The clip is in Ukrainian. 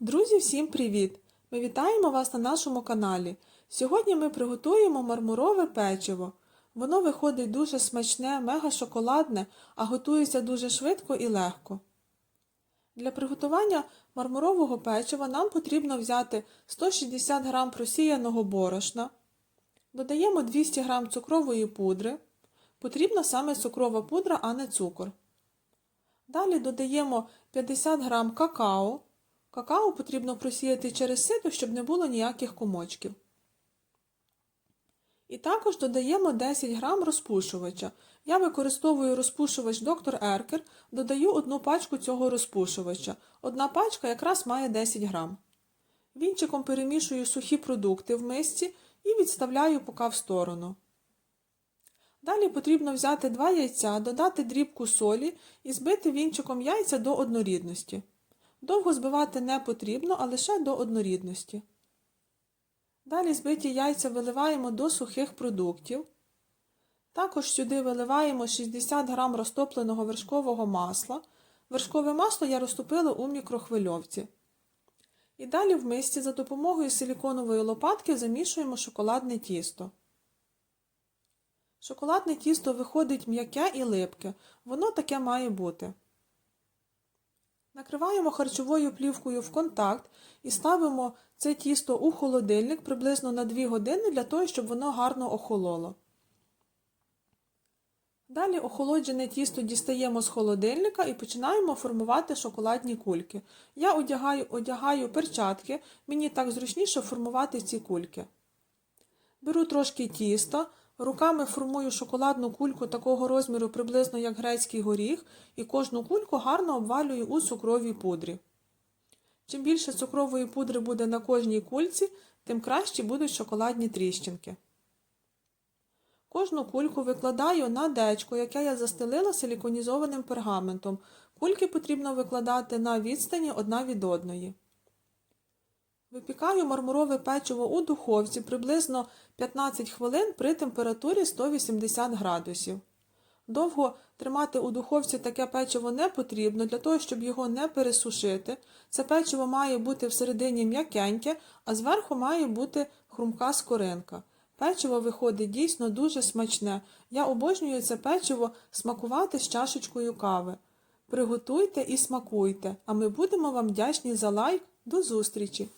Друзі, всім привіт! Ми вітаємо вас на нашому каналі. Сьогодні ми приготуємо мармурове печиво. Воно виходить дуже смачне, мега шоколадне, а готується дуже швидко і легко. Для приготування мармурового печива нам потрібно взяти 160 г просіяного борошна, додаємо 200 г цукрової пудри. Потрібна саме цукрова пудра, а не цукор. Далі додаємо 50 г какао. Какао потрібно просіяти через сито, щоб не було ніяких комочків. І також додаємо 10 г розпушувача. Я використовую розпушувач доктор Еркер, додаю одну пачку цього розпушувача. Одна пачка якраз має 10 г. Вінчиком перемішую сухі продукти в мисці і відставляю поки в сторону. Далі потрібно взяти 2 яйця, додати дрібку солі і збити вінчиком яйця до однорідності. Довго збивати не потрібно, а лише до однорідності. Далі збиті яйця виливаємо до сухих продуктів. Також сюди виливаємо 60 г розтопленого вершкового масла. Вершкове масло я розтопила у мікрохвильовці. І далі в мисці за допомогою силіконової лопатки замішуємо шоколадне тісто. Шоколадне тісто виходить м'яке і липке. Воно таке має бути. Накриваємо харчовою плівкою в контакт і ставимо це тісто у холодильник приблизно на 2 години для того, щоб воно гарно охололо. Далі охолоджене тісто дістаємо з холодильника і починаємо формувати шоколадні кульки. Я одягаю, одягаю перчатки, мені так зручніше формувати ці кульки. Беру трошки тіста, руками формую шоколадну кульку такого розміру приблизно як грецький горіх, і кожну кульку гарно обвалюю у цукровій пудрі. Чим більше цукрової пудри буде на кожній кульці, тим кращі будуть шоколадні тріщинки. Кожну кульку викладаю на дечко, яке я застелила силіконізованим пергаментом. Кульки потрібно викладати на відстані одна від одної. Випікаю мармурове печиво у духовці приблизно 15 хвилин при температурі 180 градусів. Довго тримати у духовці таке печиво не потрібно для того, щоб його не пересушити. Це печиво має бути всередині м'якеньке, а зверху має бути хрумка скоринка. Печиво виходить дійсно дуже смачне. Я обожнюю це печиво смакувати з чашечкою кави. Приготуйте і смакуйте, а ми будемо вам вдячні за лайк. До зустрічі!